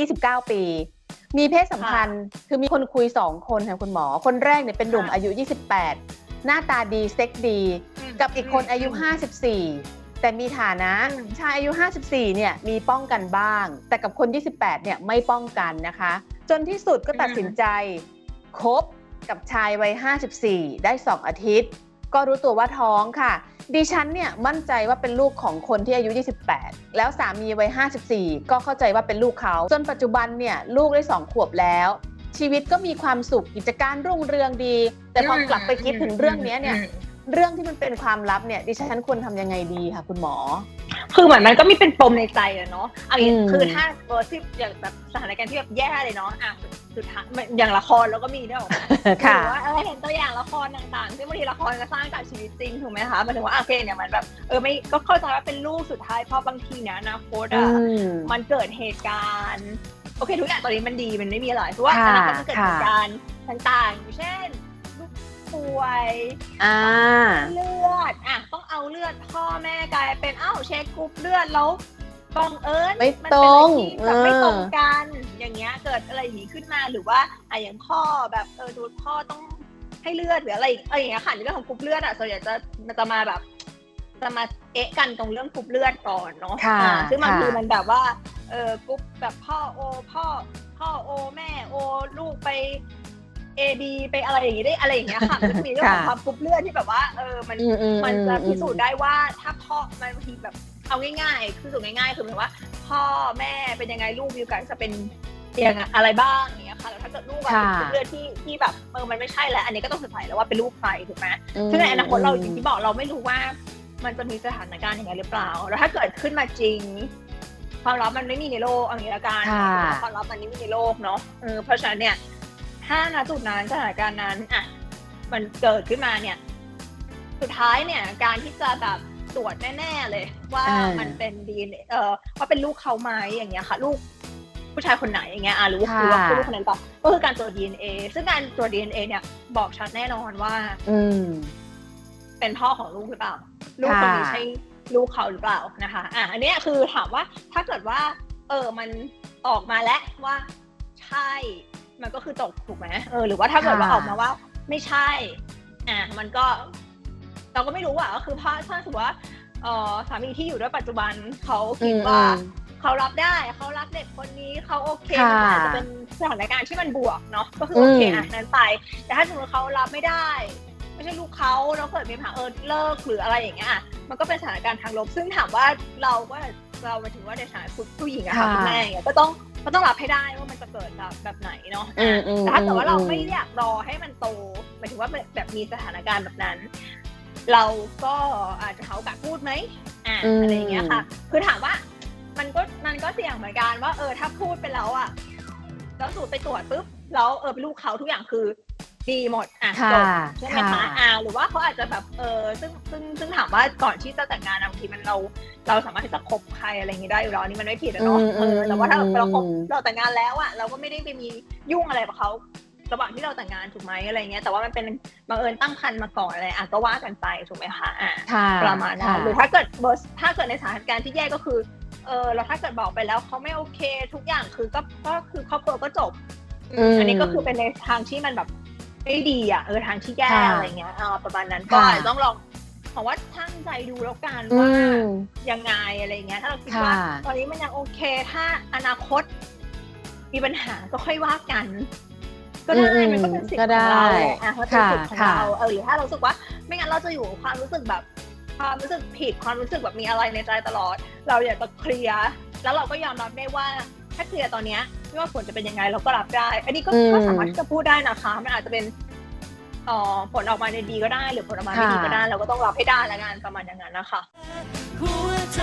29 ปี มีเพศสัมพันธ์คือมีคนคุย 2 คนค่ะคุณหมอ คนแรกเนี่ยเป็นหนุ่มค่ะอายุ 28 หน้าตาดีเซ็กดี กับอีกคนอายุ 54 แต่มีฐานะอืมชายอายุ 54 เนี่ยมีป้องกันบ้าง แต่กับคน 28 เนี่ยไม่ป้องกันนะคะ จนที่สุดก็ตัดสินใจคบกับชายวัย 54 ได้ 2 อาทิตย์ ก็รู้ตัวว่าท้องค่ะ ดิฉันเนี่ยมั่นใจว่าเป็นลูกของคนที่อายุ 28 แล้วสามีวัย 54 ก็เข้าใจว่าเป็นลูกเขา จนปัจจุบันเนี่ยลูกได้ 2 ขวบแล้ว ชีวิตก็มีความสุขกิจการรุ่งเรืองดี แต่พอกลับไปคิดถึงเรื่องเนี้ยเนี่ยเรื่องที่มันเป็นความลับเนี่ยดิฉันควรทำยังไงดีคะคุณหมอ คือเหมือนมันก็มีเป็นปมในใจอะเนาะเอาอย่างอืมคือถ้าเออที่อย่างแบบสถานการณ์ที่แบบแย่เลยเนาะอะสุดท้ายอย่างละครเราก็มีด้วยหรอค่ะหรือว่าเออเห็นตัวอย่างละครต่างๆ ซึ่งบางทีละครก็สร้างจากชีวิตจริงถูกไหมคะหมายถึงว่าโอเคเนี่ยมันแบบเออไม่ก็เข้าใจว่าเป็นลูกสุดท้ายเพราะบางทีเนี่ยอนาคตอือะมมันเกิดเหตุการณ์โอเคทุกอย่างตอนนี้มันดีมันไม่มีอะไรเพราะว่าค่ะอนาคตมันเกิดค่ะเหตุการณ์ต่างๆอย่างเช่นลูกป่วยอ่าเลือดอะต้องเอาเลือดพ่อแม่กลายเป็นอ้าวเช็คกรุ๊ปเลือดแล้วบังเอิญไม่นตรงเป็นอะไรที่แบบไม่เออตรงกัน อย่างเงี้ยเกิดอะไรอย่างงี้ขึ้นมาหรือว่าอะอย่างพ่อแบบเออดูพ่อต้องให้เลือดหรืออะไรอะไรอย่างเงี้ยค่ะในเรื่องของกรุ๊ปเลือดอะส่วนใหญ่จะมันจะมาแบบ จะมาเอะกันตรงเรื่องกรุ๊ปเลือดก่อนเนาะค่ะอ่าซึ่งบางค่ะทีมันแบบว่าเออกรุ๊ปแบบพ่อโอพ่อพ่อโอแม่โอลูกไป เอบีไปอะไรอย่างงี้ได้อะไรอย่างเงี้ยค่ะมันก็จะมีเรื่องของความกรุ๊ปเลือดที่แบบว่าเออมันอืมอืมมันจะอืพิสูจน์ได้ว่าถ้าพ่อมันบางทีแบบเอาง่ายๆคือสูตรง่ายๆคือหมายว่า พ่อแม่เป็นยังไงลูกมีโอกาสจะเป็นอย่างอะไรบ้างอย่างเงี้ยค่ะแล้วถ้าเกิดลูกอะค่ะเป็นเลือดที่ที่แบบเออมันไม่ใช่แล้วอันนี้ก็ต้องสงสัยแล้วว่าเป็นลูกใครถูกไหมอืมซึ่งในอนาคตเราอย่างที่บอกเราไม่รู้ว่า มันจะมีสถานการณ์อย่างไรหรือเปล่า แล้วถ้าเกิดขึ้นมาจริงความลับมันไม่มีในโลกเอางี้ละกันค่ะความลับมันไม่มีในโลกเนาะเออเพราะฉะนั้นเนี่ย ถ้าณจุดนั้นสถานการณ์นั้นอะมันเกิดขึ้นมาเนี่ย สุดท้ายเนี่ย การที่จะแบบตรวจแน่ๆเลย ว่าอ่ามัมันเป็นดีเอ่อว่าเป็นลูกเขาไหมอย่างเงี้ยค่ะ ลูกผู้ชายคนไหนอย่างเงี้ยอะหรือว่าค่ะหรือว่าลูกคนนั้นต่อก็คือการตรวจ DNA ซึ่งการตรวจ DNA เนี่ยบอกชัดแน่นอนว่า อืมเป็นพ่อของลูกหรือเปล่า ลูกคนนี้ค่ะใช่ลูกเขาหรือเปล่านะคะ อะอันเนี้ยคือถามว่าถ้าเกิดว่า เออมันออกมาแล้วว่าใช่ มันก็คือจบถูกไหมเออหรือว่าถ้าเกิดว่าค่ะออกมาว่า ไม่ใช่ อะมันก็ เราก็ไม่รู้อะก็คือพ่อถ้าสมมติว่าเออสามีที่อยู่ด้วยปัจจุบันเขาคิดว่าอืมเขารับได้เขารักเด็กคนนี้เขาโอเคค่ะมันอาจจะเป็นสถานการณ์ที่มันบวกเนาะก็คือโอเคอืมอะนั้นไป แต่ถ้าสมมติเขารับไม่ได้ ไม่ใช่ลูกเขาแล้วเกิดมีปัญหาเออเลิกหรืออะไรอย่างเงี้ยอะมันก็เป็นสถานการณ์ทางลบซึ่งถามว่าเราก็เราหมายถึงว่าในฐานะผู้หญิงอะค่ะค่ะคุณแม่อย่างเงี้ยก็ต้อง ก็ต้องรับให้ได้ว่ามันจะเกิดแบบแบบไหนเนาะอืมอืมแต่ถ้าเกิดว่าเราอืมไม่อยากรอให้มันโตหมายถึงว่าแบบแบบมีสถานการณ์แบบนั้น เราก็อาจจะเขาโอกาสพูดไหมอ่าอืมอะไรอย่างเงี้ยค่ะ คือถามว่า มันก็มันก็เสี่ยงเหมือนกันว่า เออถ้าพูดไปแล้วอะแล้วสูตรไปตรวจปุ๊บแล้วเออเป็นลูกเขาทุกอย่างคือ ดีหมดอะค่ะจบใช่ไหมค่ะคะอ่าหรือว่าเขาอาจจะแบบเออซึ่งซึ่งซึ่งถามว่าก่อนที่จะแต่งงานอะบางทีมันเราเราสามารถที่จะคบใครอะไรอย่างงี้ได้อยู่แล้วอันนี่มันไม่ผิดอะเนาะอืมเออแต่ว่าถ้าอืมเราคบอืมเราแต่งงานแล้วอะเราก็ไม่ได้ไปมียุ่งอะไรกับเขาระหว่างที่เราแต่งงานถูกไหมอะไรเงี้ยแต่ว่ามันเป็นบังเอิญตั้งครรภ์มาก่อนอะไรอะก็ว่ากันไปถูกไหมคะอ่าค่ะประมาณนั้ค่ะนหรือถ้าเกิดเบอร์ถ้าเกิดในสถานการณ์ที่แย่ก็คือเออเราถ้าเกิดบอกไปแล้วเขาไม่โอเค ทุกอย่างคือก็ก็คือครอบครัวก็จบอืมอันนี้ก็คือเป็นในทางที่มันแบบ ไม่ดีอะเออทางที่แย่ค่ะอะไรเงี้ยอ่าประมาณนั้นก็ค่ะอาจจะต้องลองบอกว่าช่างใจดูแล้วกันอืว่ามยังไงอะไรเงี้ยถ้าเราคิดว่าค่ะตอนนี้มันยังโอเค ถ้าอนาคต มีปัญหาก็ค่อยว่ากัน ก็ได้อืมมันก็เป็นสิทก็ธิ์ได้ของเราแหละอะมันเป็นสิทธิ์ของค่ะเราเออหรือถ้าเรารู้สึกว่า ไม่งั้นเราจะอยู่กับความรู้สึกแบบ ความรู้สึกผิดความรู้สึกแบบมีอะไรในใจตลอด เราอยากจะเคลียร์แล้วเราก็ยอมรับได้ว่าถ้าเคลียร์ตอนเนี้ย ไม่ว่าผลจะเป็นยังไงเราก็รับได้ อันนี้ก็อืม ก็สามารถที่จะพูดได้นะคะ มันอาจจะเป็นเอ่อผลออกมาในดีก็ได้ หรือผลออกมาไม่ดีก็ได้ เราก็ต้องรับให้ได้ละกันประมาณอย่างนั้นนะคะ หัวใจ